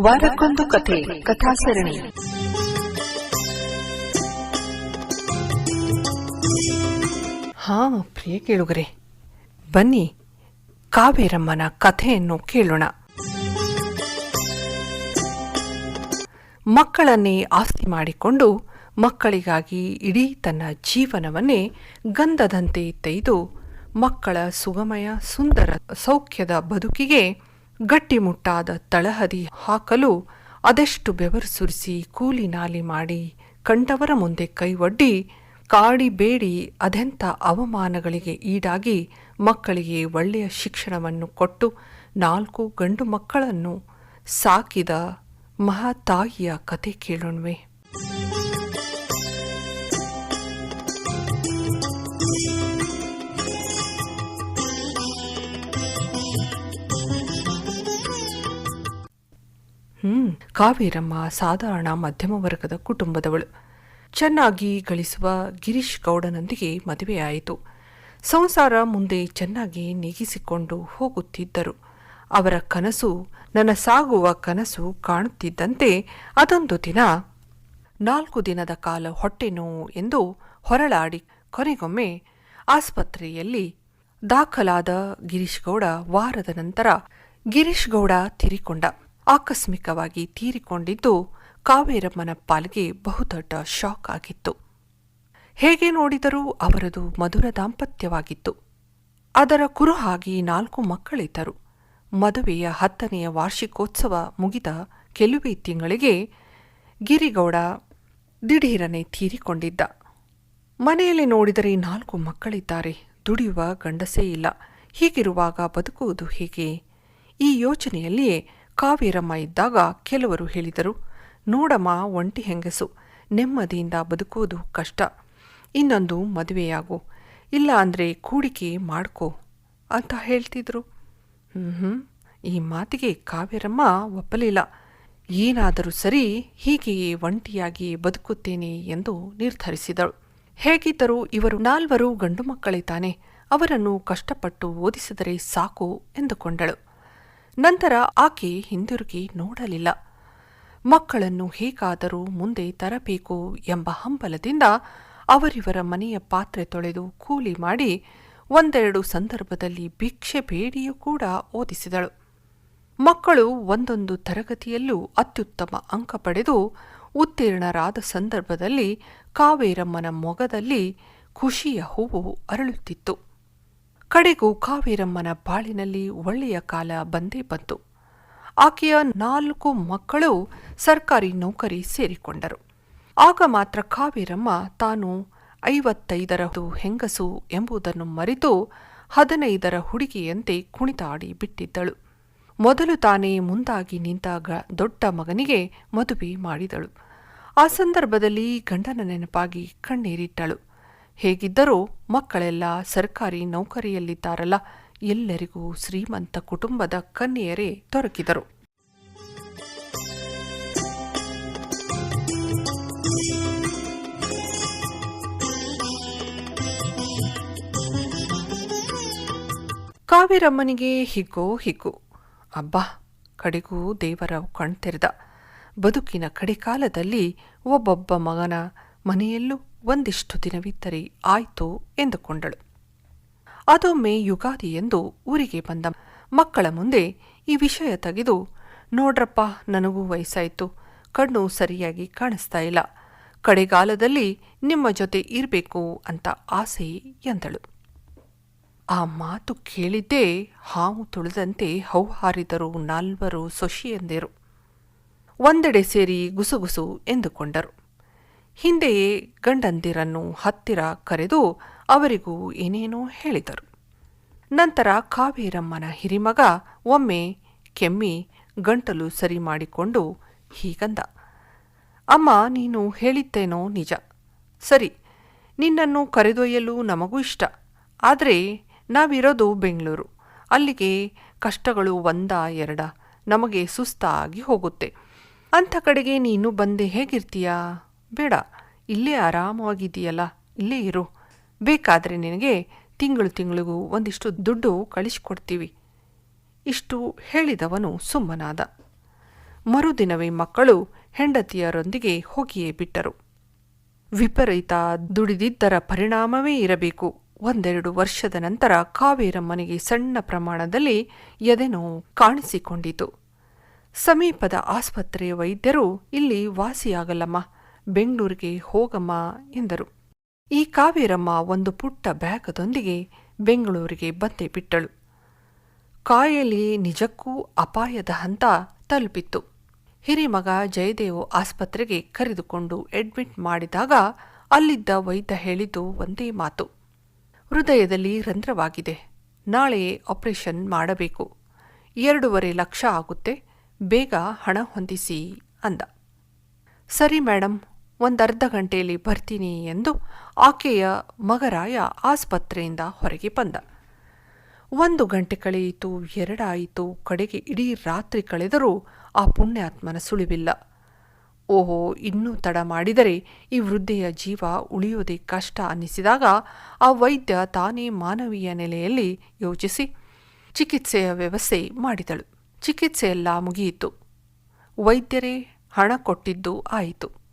ವಾರಕ್ಕೊಂದು ಕಥೆ, ಕಥಾಸರಣಿ. ಹಾ, ಪ್ರಿಯ ಕೇಳುಗರೆ, ಬನ್ನಿ ಕಾವೇರಮ್ಮನ ಕಥೆಯನ್ನು ಕೇಳೋಣ. ಮಕ್ಕಳನ್ನೇ ಆಸ್ತಿ ಮಾಡಿಕೊಂಡು ಮಕ್ಕಳಿಗಾಗಿ ಇಡೀ ತನ್ನ ಜೀವನವನ್ನೇ ಗಂಧದಂತೆ ತೆಯ್ದು ಮಕ್ಕಳ ಸುಗಮಯ ಸುಂದರ ಸೌಖ್ಯದ ಬದುಕಿಗೆ ಗಟ್ಟಿಮುಟ್ಟಾದ ತಳಹದಿ ಹಾಕಲು ಅದೆಷ್ಟು ಬೆವರು ಸುರಿಸಿ ಕೂಲಿ ನಾಲಿ ಮಾಡಿ ಕಂಡವರ ಮುಂದೆ ಕೈವಡ್ಡಿ ಕಾಡಿ ಬೇಡಿ ಅದೆಂಥ ಅವಮಾನಗಳಿಗೆ ಈಡಾಗಿ ಮಕ್ಕಳಿಗೆ ಒಳ್ಳೆಯ ಶಿಕ್ಷಣವನ್ನು ಕೊಟ್ಟು ನಾಲ್ಕು ಗಂಡು ಮಕ್ಕಳನ್ನು ಸಾಕಿದ ಮಹಾತಾಯಿಯ ಕತೆ ಕೇಳೋಣವೆ. ಹ್ಮ್. ಕಾವೇರಮ್ಮ ಸಾಧಾರಣ ಮಧ್ಯಮ ವರ್ಗದ ಕುಟುಂಬದವಳು. ಚೆನ್ನಾಗಿ ಗಳಿಸುವ ಗಿರೀಶ್ ಗೌಡನೊಂದಿಗೆ ಮದುವೆಯಾಯಿತು. ಸಂಸಾರ ಮುಂದೆ ಚೆನ್ನಾಗಿ ನೀಗಿಸಿಕೊಂಡು ಹೋಗುತ್ತಿದ್ದರು. ಅವರ ಕನಸು, ನನ್ನ ಸಾಗುವ ಕನಸು ಕಾಣುತ್ತಿದ್ದಂತೆ ಅದೊಂದು ದಿನ, ನಾಲ್ಕು ದಿನದ ಕಾಲ ಹೊಟ್ಟೆ ಎಂದು ಹೊರಳಾಡಿ ಕೊನೆಗೊಮ್ಮೆ ಆಸ್ಪತ್ರೆಯಲ್ಲಿ ದಾಖಲಾದ ಗಿರೀಶ್ ಗೌಡ ವಾರದ ನಂತರ ಗಿರೀಶ್ ಗೌಡ ತೀರಿಕೊಂಡ. ಆಕಸ್ಮಿಕವಾಗಿ ತೀರಿಕೊಂಡಿದ್ದು ಕಾವೇರಮ್ಮನ ಪಾಲಿಗೆ ಬಹುದೊಡ್ಡ ಶಾಕ್ ಆಗಿತ್ತು. ಹೇಗೆ ನೋಡಿದರೂ ಅವರದು ಮಧುರ ದಾಂಪತ್ಯವಾಗಿತ್ತು. ಅದರ ಕುರುಹಾಗಿ ನಾಲ್ಕು ಮಕ್ಕಳಿದ್ದರು. ಮದುವೆಯ ಹತ್ತನೆಯ ವಾರ್ಷಿಕೋತ್ಸವ ಮುಗಿದ ಕೆಲವೇ ತಿಂಗಳಿಗೆ ಗಿರಿಗೌಡ ದಿಢೀರನೆ ತೀರಿಕೊಂಡಿದ್ದ. ಮನೆಯಲ್ಲಿ ನೋಡಿದರೆ ನಾಲ್ಕು ಮಕ್ಕಳಿದ್ದಾರೆ. ದುಡಿಯುವ ಗಂಡಸೇ ಇಲ್ಲ. ಹೀಗಿರುವಾಗ ಬದುಕುವುದು ಹೇಗೆ? ಈ ಯೋಚನೆಯಲ್ಲಿಯೇ ಕಾವೇರಮ್ಮ ಇದ್ದಾಗ ಕೆಲವರು ಹೇಳಿದರು, ನೋಡಮ್ಮ, ಒಂಟಿ ಹೆಂಗಸು, ನೆಮ್ಮದಿಯಿಂದ ಬದುಕುವುದು ಕಷ್ಟ. ಇನ್ನೊಂದು ಮದುವೆಯಾಗು. ಇಲ್ಲ ಅಂದರೆ ಕೂಡಿಕೆ ಮಾಡ್ಕೋ, ಅಂತ ಹೇಳ್ತಿದ್ರು. ಹ್ಞೂ ಈ ಮಾತಿಗೆ ಕಾವೇರಮ್ಮ ಒಪ್ಪಲಿಲ್ಲ. ಏನಾದರೂ ಸರಿ ಹೀಗೆಯೇ ಒಂಟಿಯಾಗಿ ಬದುಕುತ್ತೇನೆ ಎಂದು ನಿರ್ಧರಿಸಿದಳು. ಹೇಗಿದ್ದರೂ ಇವರು ನಾಲ್ವರು ಗಂಡು ಮಕ್ಕಳೇ ತಾನೆ. ಅವರನ್ನು ಕಷ್ಟಪಟ್ಟು ಓದಿಸಿದರೆ ಸಾಕು ಎಂದುಕೊಂಡಳು. ನಂತರ ಆಕೆ ಹಿಂದಿರುಗಿ ನೋಡಲಿಲ್ಲ. ಮಕ್ಕಳನ್ನು ಹೇಗಾದರೂ ಮುಂದೆ ತರಬೇಕು ಎಂಬ ಹಂಬಲದಿಂದ ಅವರಿವರ ಮನೆಯ ಪಾತ್ರೆ ತೊಳೆದು ಕೂಲಿ ಮಾಡಿ ಒಂದೆರಡು ಸಂದರ್ಭದಲ್ಲಿ ಭಿಕ್ಷೆ ಬೇಡಿಯೂ ಕೂಡ ಓದಿಸಿದಳು. ಮಕ್ಕಳು ಒಂದೊಂದು ತರಗತಿಯಲ್ಲೂ ಅತ್ಯುತ್ತಮ ಅಂಕ ಪಡೆದು ಉತ್ತೀರ್ಣರಾದ ಸಂದರ್ಭದಲ್ಲಿ ಕಾವೇರಮ್ಮನ ಮೊಗದಲ್ಲಿ ಖುಷಿಯ ಹೂವು ಅರಳುತ್ತಿತ್ತು. ಕಡೆಗೂ ಕಾವೇರಮ್ಮನ ಬಾಳಿನಲ್ಲಿ ಒಳ್ಳೆಯ ಕಾಲ ಬಂದೇ ಬಂತು. ಆಕೆಯ ನಾಲ್ಕು ಮಕ್ಕಳು ಸರ್ಕಾರಿ ನೌಕರಿ ಸೇರಿಕೊಂಡರು. ಆಗ ಮಾತ್ರ ಕಾವೇರಮ್ಮ ತಾನು ಐವತ್ತೈದರ ಹೆಂಗಸು ಎಂಬುದನ್ನು ಮರೆತು ಹದಿನೈದರ ಹುಡುಗಿಯಂತೆ ಕುಣಿತಾಡಿ ಬಿಟ್ಟಿದ್ದಳು. ಮೊದಲು ತಾನೇ ಮುಂದಾಗಿ ನಿಂತಾಗ ದೊಡ್ಡ ಮಗನಿಗೆ ಮದುವೆ ಮಾಡಿದಳು. ಆ ಸಂದರ್ಭದಲ್ಲಿ ಗಂಡನ ನೆನಪಾಗಿ ಕಣ್ಣೀರಿಟ್ಟಳು. ಹೇಗಿದ್ದರೂ ಮಕ್ಕಳೆಲ್ಲ ಸರ್ಕಾರಿ ನೌಕರಿಯಲ್ಲಿದ್ದಾರಲ್ಲ, ಎಲ್ಲರಿಗೂ ಶ್ರೀಮಂತ ಕುಟುಂಬದ ಕನ್ಯೆಯರೇ ದೊರಕಿದರು. ಕಾವೇರಮ್ಮನಿಗೆ ಹಿಗ್ಗೋ ಹಿಗ್ಗು. ಅಬ್ಬಾ, ಕಡೆಗೂ ದೇವರ ಕಣ್ತೆರೆದ. ಬದುಕಿನ ಕಡೆಕಾಲದಲ್ಲಿ ಒಬ್ಬೊಬ್ಬ ಮಗನ ಮನೆಯಲ್ಲೂ ಒಂದಿಷ್ಟು ದಿನವಿದ್ದರೆ ಆಯ್ತು ಎಂದುಕೊಂಡಳು. ಅದೊಮ್ಮೆ ಯುಗಾದಿ ಎಂದು ಊರಿಗೆ ಬಂದ ಮಕ್ಕಳ ಮುಂದೆ ಈ ವಿಷಯ ತೆಗೆದು, ನೋಡ್ರಪ್ಪ, ನನಗೂ ವಯಸ್ಸಾಯಿತು, ಕಣ್ಣು ಸರಿಯಾಗಿ ಕಾಣಿಸ್ತಾ ಇಲ್ಲ, ಕಡೆಗಾಲದಲ್ಲಿ ನಿಮ್ಮ ಜೊತೆ ಇರಬೇಕು ಅಂತ ಆಸೆ ಎಂದಳು. ಆ ಮಾತು ಕೇಳಿದ್ದೇ ಹಾವು ತುಳಿದಂತೆ ಹೌಹಾರಿದರು ನಾಲ್ವರು ಸೊಶಿಯಂದಿರು ಒಂದೆಡೆ ಸೇರಿ ಗುಸುಗುಸು ಎಂದುಕೊಂಡರು. ಹಿಂದೆಯೇ ಗಂಡಂದಿರನ್ನು ಹತ್ತಿರ ಕರೆದು ಅವರಿಗೂ ಏನೇನೋ ಹೇಳಿದರು. ನಂತರ ಕಾವೇರಮ್ಮನ ಹಿರಿಮಗ ಒಮ್ಮೆ ಕೆಮ್ಮಿ ಗಂಟಲು ಸರಿ ಮಾಡಿಕೊಂಡು ಹೀಗಂದ, ಅಮ್ಮ, ನೀನು ಹೇಳಿದ್ದೇನೋ ನಿಜ. ಸರಿ, ನಿನ್ನನ್ನು ಕರೆದೊಯ್ಯಲು ನಮಗೂ ಇಷ್ಟ. ಆದರೆ ನಾವಿರೋದು ಬೆಂಗಳೂರು. ಅಲ್ಲಿಗೆ ಕಷ್ಟಗಳು ಒಂದ ಎರಡ ನಮಗೆ ಸುಸ್ತಾಗಿ ಹೋಗುತ್ತೆ. ಅಂಥ ಕಡೆಗೆ ನೀನು ಬಂದೆ ಹೇಗಿರ್ತೀಯಾ? ಬೇಡ, ಇಲ್ಲೇ ಆರಾಮವಾಗಿದೆಯಲ್ಲ ಇಲ್ಲೇ ಇರು. ಬೇಕಾದರೆ ನಿನಗೆ ತಿಂಗಳು ತಿಂಗಳಿಗೂ ಒಂದಿಷ್ಟು ದುಡ್ಡು ಕಳಿಸಿಕೊಡ್ತೀವಿ. ಇಷ್ಟು ಹೇಳಿದವನು ಸುಮ್ಮನಾದ. ಮರುದಿನವೇ ಮಕ್ಕಳು ಹೆಂಡತಿಯರೊಂದಿಗೆ ಹೋಗಿಯೇ ಬಿಟ್ಟರು. ವಿಪರೀತ ದುಡಿದಿದ್ದರ ಪರಿಣಾಮವೇ ಇರಬೇಕು. ಒಂದೆರಡು ವರ್ಷದ ನಂತರ ಕಾವೇರಮ್ಮನಿಗೆ ಸಣ್ಣ ಪ್ರಮಾಣದಲ್ಲಿ ಎದೆನೋ ಕಾಣಿಸಿಕೊಂಡಿತು. ಸಮೀಪದ ಆಸ್ಪತ್ರೆಯ ವೈದ್ಯರು ಇಲ್ಲಿ ವಾಸಿಯಾಗಲ್ಲಮ್ಮ. ಬೆಂಗಳೂರಿಗೆ ಹೋಗಮ್ಮ ಎಂದರು. ಈ ಕಾವೇರಮ್ಮ ಒಂದು ಪುಟ್ಟ ಬ್ಯಾಗದೊಂದಿಗೆ ಬೆಂಗಳೂರಿಗೆ ಬಂದೇ ಬಿಟ್ಟಳು. ಕಾಯಲಿ ನಿಜಕ್ಕೂ ಅಪಾಯದ ಹಂತ ತಲುಪಿತ್ತು. ಹಿರಿಮಗ ಜಯದೇವ್ ಆಸ್ಪತ್ರೆಗೆ ಕರೆದುಕೊಂಡು ಅಡ್ಮಿಟ್ ಮಾಡಿದಾಗ ಅಲ್ಲಿದ್ದ ವೈದ್ಯ ಹೇಳಿದ್ದು ಒಂದೇ ಮಾತು. ಹೃದಯದಲ್ಲಿ ರಂಧ್ರವಾಗಿದೆ. ನಾಳೆ ಆಪರೇಷನ್ ಮಾಡಬೇಕು. ಎರಡೂವರೆ ಲಕ್ಷ ಆಗುತ್ತೆ. ಬೇಗ ಹಣ ಹೊಂದಿಸಿ ಅಂದ. ಸರಿ ಮೇಡಮ್ ಒಂದರ್ಧ ಗಂಟೆಯಲ್ಲಿ ಬರ್ತೀನಿ ಎಂದು ಆಕೆಯ ಮಗರಾಯ ಆಸ್ಪತ್ರೆಯಿಂದ ಹೊರಗೆ ಬಂದ. ಒಂದು ಗಂಟೆ ಕಳೆಯಿತು, ಎರಡಾಯಿತು, ಕಡೆಗೆ ಇಡೀ ರಾತ್ರಿ ಕಳೆದರೂ ಆ ಪುಣ್ಯಾತ್ಮನ ಸುಳಿವಿಲ್ಲ. ಓಹೋ, ಇನ್ನೂ ತಡ ಮಾಡಿದರೆ ಈ ವೃದ್ಧೆಯ ಜೀವ ಉಳಿಯೋದೇ ಕಷ್ಟ ಅನ್ನಿಸಿದಾಗ ಆ ವೈದ್ಯ ತಾನೇ ಮಾನವೀಯ ನೆಲೆಯಲ್ಲಿ ಯೋಚಿಸಿ ಚಿಕಿತ್ಸೆಯ ವ್ಯವಸ್ಥೆ ಮಾಡಿದಳು. ಚಿಕಿತ್ಸೆಯೆಲ್ಲ ಮುಗಿಯಿತು. ವೈದ್ಯರೇ ಹಣ ಕೊಟ್ಟಿದ್ದು ಆಯಿತು.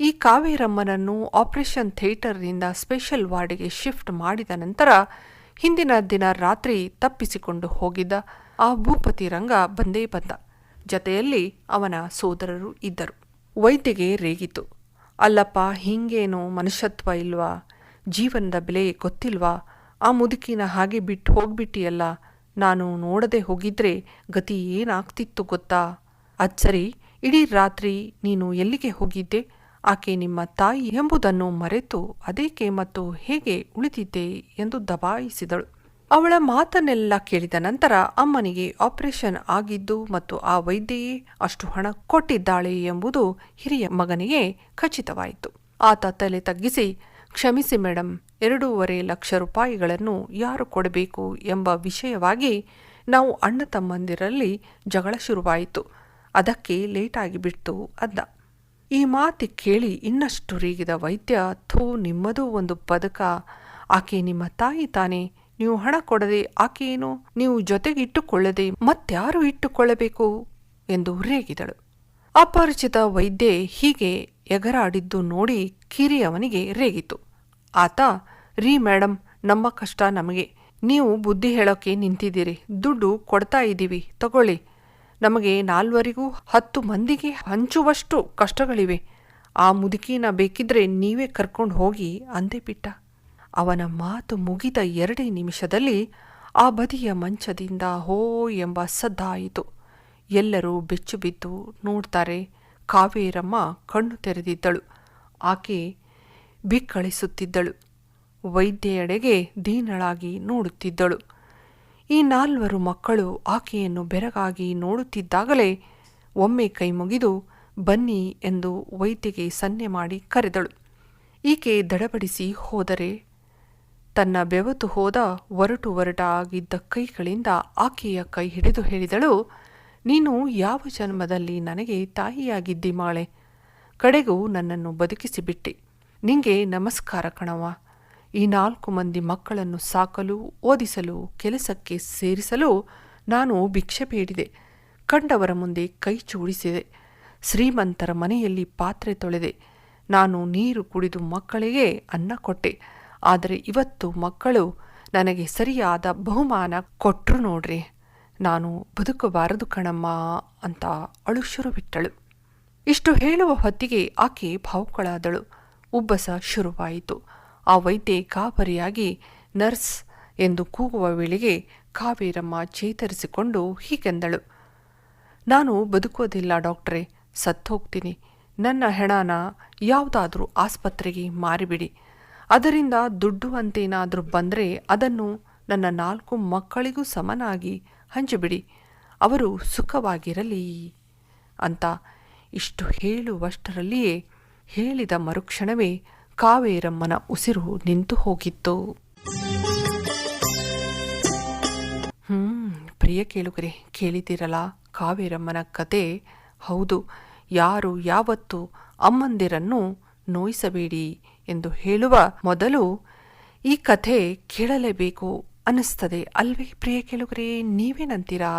ಈ ಕಾವೇರಮ್ಮನನ್ನು ಆಪರೇಷನ್ ಥಿಯೇಟರ್ನಿಂದ ಸ್ಪೆಷಲ್ ವಾರ್ಡ್ಗೆ ಶಿಫ್ಟ್ ಮಾಡಿದ ನಂತರ ಹಿಂದಿನ ದಿನ ರಾತ್ರಿ ತಪ್ಪಿಸಿಕೊಂಡು ಹೋಗಿದ್ದ ಆ ಭೂಪತಿ ರಂಗ ಬಂದೇ ಬಂದ. ಜತೆಯಲ್ಲಿ ಅವನ ಸೋದರರು ಇದ್ದರು. ವೈದ್ಯಗೆ ರೇಗಿತು ಅಲ್ಲಪ್ಪ, ಹಿಂಗೇನು ಮನುಷ್ಯತ್ವ ಇಲ್ವಾ? ಜೀವನದ ಬೆಲೆ ಗೊತ್ತಿಲ್ವಾ? ಆ ಮುದುಕಿನ ಹಾಗೆ ಬಿಟ್ಟು ಹೋಗ್ಬಿಟ್ಟಿಯಲ್ಲ. ನಾನು ನೋಡದೆ ಹೋಗಿದ್ರೆ ಗತಿ ಏನಾಗ್ತಿತ್ತು ಗೊತ್ತಾ? ಅಚ್ಚರಿ ಇಡೀ ರಾತ್ರಿ ನೀನು ಎಲ್ಲಿಗೆ ಹೋಗಿದ್ದೆ? ಆಕೆ ನಿಮ್ಮ ತಾಯಿ ಎಂಬುದನ್ನು ಮರೆತು ಅದೇಕೆ ಮತ್ತು ಹೇಗೆ ಉಳಿದಿದ್ದೆ ಎಂದು ದಬಾಯಿಸಿದಳು. ಅವಳ ಮಾತನ್ನೆಲ್ಲ ಕೇಳಿದ ನಂತರ ಅಮ್ಮನಿಗೆ ಆಪರೇಷನ್ ಆಗಿದ್ದು ಮತ್ತು ಆ ವೈದ್ಯೆಯೇ ಅಷ್ಟು ಹಣ ಕೊಟ್ಟಿದ್ದಾಳೆ ಎಂಬುದು ಹಿರಿಯ ಮಗನಿಗೆ ಖಚಿತವಾಯಿತು. ಆತ ತಲೆ ತಗ್ಗಿಸಿ, ಕ್ಷಮಿಸಿ ಮೇಡಮ್ ಎರಡೂವರೆ ಲಕ್ಷ ರೂಪಾಯಿಗಳನ್ನು ಯಾರು ಕೊಡಬೇಕು ಎಂಬ ವಿಷಯವಾಗಿ ನಾವು ಅಣ್ಣ ತಮ್ಮಂದಿರಲ್ಲಿ ಜಗಳ ಶುರುವಾಯಿತು. ಅದಕ್ಕೆ ಲೇಟಾಗಿ ಬಿಡ್ತು, ಅಂದ. ಈ ಮಾತಿ ಕೇಳಿ ಇನ್ನಷ್ಟು ರೀಗಿದ ವೈದ್ಯ, ಥೂ ನಿಮ್ಮದೂ ಒಂದು ಪದಕ. ಆಕೆ ನಿಮ್ಮ ತಾಯಿ ತಾನೇ. ನೀವು ಹಣ ಕೊಡದೆ ಆಕೆಯೇನು? ನೀವು ಜೊತೆಗಿಟ್ಟುಕೊಳ್ಳದೆ ಮತ್ಯಾರು ಇಟ್ಟುಕೊಳ್ಳಬೇಕು? ಎಂದು ರೇಗಿದಳು. ಅಪರಿಚಿತ ವೈದ್ಯೆ ಹೀಗೆ ಎಗರಾಡಿದ್ದು ನೋಡಿ ಕಿರಿಯವನಿಗೆ ರೇಗಿತು. ಆತ, ರೀ ಮೇಡಮ್ ನಮ್ಮ ಕಷ್ಟ ನಮಗೆ. ನೀವು ಬುದ್ಧಿ ಹೇಳೋಕೆ ನಿಂತಿದ್ದೀರಿ. ದುಡ್ಡು ಕೊಡ್ತಾ ಇದ್ದೀವಿ. ತಗೊಳ್ಳಿ. ನಮಗೆ ನಾಲ್ವರಿಗೂ ಹತ್ತು ಮಂದಿಗೆ ಹಂಚುವಷ್ಟು ಕಷ್ಟಗಳಿವೆ. ಆ ಮುದುಕಿನ ಬೇಕಿದ್ರೆ ನೀವೇ ಕರ್ಕೊಂಡು ಹೋಗಿ ಅಂದೇ ಬಿಟ್ಟ. ಅವನ ಮಾತು ಮುಗಿದ ಎರಡೇ ನಿಮಿಷದಲ್ಲಿ ಆ ಬದಿಯ ಮಂಚದಿಂದ ಹೋ ಎಂಬ ಸದ್ದಾಯಿತು ಎಲ್ಲರೂ ಬೆಚ್ಚು ಬಿದ್ದು ನೋಡ್ತಾರೆ. ಕಾವೇರಮ್ಮ ಕಣ್ಣು ತೆರೆದಿದ್ದಳು. ಆಕೆ ಬಿಕ್ಕಳಿಸುತ್ತಿದ್ದಳು. ವೈದ್ಯೆಯಡೆಗೆ ದೀನಳಾಗಿ ನೋಡುತ್ತಿದ್ದಳು. ಈ ನಾಲ್ವರು ಮಕ್ಕಳು ಆಕೆಯನ್ನು ಬೆರಗಾಗಿ ನೋಡುತ್ತಿದ್ದಾಗಲೇ ಒಮ್ಮೆ ಕೈ ಮುಗಿದು ಬನ್ನಿ ಎಂದು ವೈದ್ಯಗೆ ಸನ್ನೆ ಮಾಡಿ ಕರೆದಳು. ಈಕೆ ದಡಬಡಿಸಿ ಹೋದರೆ ತನ್ನ ಬೆವತು ಹೋದ ಒರಟು ಒರಟಾಗಿದ್ದ ಕೈಗಳಿಂದ ಆಕೆಯ ಕೈ ಹಿಡಿದು ಹೇಳಿದಳು, ನೀನು ಯಾವ ಜನ್ಮದಲ್ಲಿ ನನಗೆ ತಾಯಿಯಾಗಿದ್ದಿ ಮಾಳೆ? ಕಡೆಗೂ ನನ್ನನ್ನು ಬದುಕಿಸಿಬಿಟ್ಟೆ ನಿಂಗೆ ನಮಸ್ಕಾರ ಕಣವ ಈ ನಾಲ್ಕು ಮಂದಿ ಮಕ್ಕಳನ್ನು ಸಾಕಲು, ಓದಿಸಲು, ಕೆಲಸಕ್ಕೆ ಸೇರಿಸಲು ನಾನು ಭಿಕ್ಷೆ ಬೇಡಿದೆ. ಕಂಡವರ ಮುಂದೆ ಕೈ ಚೂಡಿಸಿದೆ ಶ್ರೀಮಂತರ ಮನೆಯಲ್ಲಿ ಪಾತ್ರೆ ತೊಳೆದೆ. ನಾನು ನೀರು ಕುಡಿದು ಮಕ್ಕಳಿಗೆ ಅನ್ನ ಕೊಟ್ಟೆ. ಆದರೆ ಇವತ್ತು ಮಕ್ಕಳು ನನಗೆ ಸರಿಯಾದ ಬಹುಮಾನ ಕೊಟ್ಟರು ನೋಡ್ರಿ. ನಾನು ಬದುಕಬಾರದು ಕಣಮ್ಮ ಅಂತ ಅಳು ಶುರು ಬಿಟ್ಟಳು. ಇಷ್ಟು ಹೇಳುವ ಹೊತ್ತಿಗೆ ಆಕೆ ಭಾವುಕಳಾದಳು. ಉಬ್ಬಸ ಶುರುವಾಯಿತು. ಆ ವೈದ್ಯೆ ಗಾಬರಿಯಾಗಿ, ನರ್ಸ್ ಎಂದು ಕೂಗುವ ವೇಳೆಗೆ ಕಾವೇರಮ್ಮ ಚೇತರಿಸಿಕೊಂಡು ಹೀಗೆಂದಳು, ನಾನು ಬದುಕೋದಿಲ್ಲ ಡಾಕ್ಟ್ರೇ, ಸತ್ತೋಗ್ತೀನಿ. ನನ್ನ ಹೆಣನ ಯಾವುದಾದ್ರೂ ಆಸ್ಪತ್ರೆಗೆ ಮಾರಿಬಿಡಿ. ಅದರಿಂದ ದುಡ್ಡು ಅಂತೇನಾದರೂ ಬಂದರೆ ಅದನ್ನು ನನ್ನ ನಾಲ್ಕು ಮಕ್ಕಳಿಗೂ ಸಮನಾಗಿ ಹಂಚಿಬಿಡಿ. ಅವರು ಸುಖವಾಗಿರಲಿ ಅಂತ ಇಷ್ಟು ಹೇಳುವಷ್ಟರಲ್ಲಿಯೇ ಹೇಳಿದ ಮರುಕ್ಷಣವೇ ಕಾವೇರಮ್ಮನ ಉಸಿರು ನಿಂತು ಹೋಗಿತ್ತು. ಹ್ಮ್, ಪ್ರಿಯ ಕೇಳುಗರೆ, ಕೇಳಿದ್ದೀರಲ್ಲ? ಕಾವೇರಮ್ಮನ ಕತೆ? ಹೌದು, ಯಾರು ಯಾವತ್ತು ಅಮ್ಮಂದಿರನ್ನು ನೋಯಿಸಬೇಡಿ ಎಂದು ಹೇಳುವ ಮೊದಲು ಈ ಕಥೆ ಕೇಳಲೇಬೇಕು ಅನ್ನಿಸ್ತದೆ ಅಲ್ವೇ ಪ್ರಿಯ ಕೇಳುಗರೆ, ನೀವೇನಂತೀರಾ?